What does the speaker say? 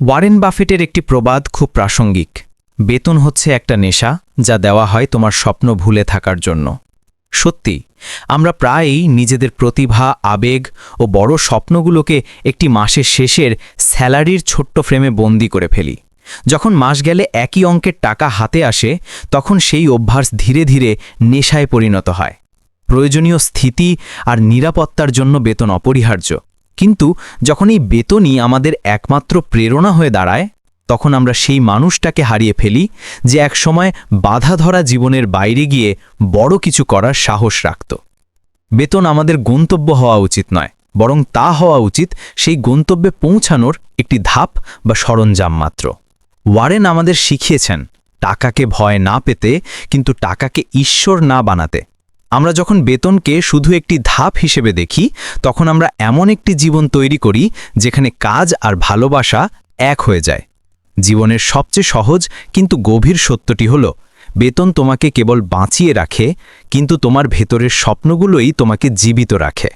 Warren বাফেটের একটি প্রবাদ খুব প্রাসঙ্গিক। বেতন হচ্ছে একটা নেশা যা দেওয়া হয় তোমার স্বপ্ন ভুলে থাকার জন্য। সত্যি, আমরা প্রায়ই নিজেদের প্রতিভা, আবেগ ও বড় স্বপ্নগুলোকে একটি মাসের শেষের স্যালারির ছোট্ট ফ্রেমে বন্দি করে ফেলি। যখন মাস গেলে একই অঙ্কের টাকা হাতে আসে, তখন সেই অভ্যাস ধীরে ধীরে নেশায় পরিণত হয়। প্রয়োজনীয় স্থিতি আর নিরাপত্তার জন্য বেতন অপরিহার্য। কিন্তু যখন এই বেতনই আমাদের একমাত্র প্রেরণা হয়ে দাঁড়ায়, তখন আমরা সেই মানুষটাকে হারিয়ে ফেলি যে একসময় বাধা ধরা জীবনের বাইরে গিয়ে বড় কিছু করার সাহস রাখত। বেতন আমাদের গন্তব্য হওয়া উচিত নয়, বরং তা হওয়া উচিত সেই গন্তব্যে পৌঁছানোর একটি ধাপ বা সরঞ্জাম মাত্র। ওয়ারেন আমাদের শিখিয়েছেন, টাকাকে ভয় না পেতে, কিন্তু টাকাকে ঈশ্বর না বানাতে। আমরা যখন বেতনকে শুধু একটি ধাপ হিসেবে দেখি, তখন আমরা এমন একটি জীবন তৈরি করি যেখানে কাজ আর ভালোবাসা এক হয়ে যায়। জীবনের সবচেয়ে সহজ কিন্তু গভীর সত্যটি হল, বেতন তোমাকে কেবল বাঁচিয়ে রাখে, কিন্তু তোমার ভেতরের স্বপ্নগুলোই তোমাকে জীবিত রাখে।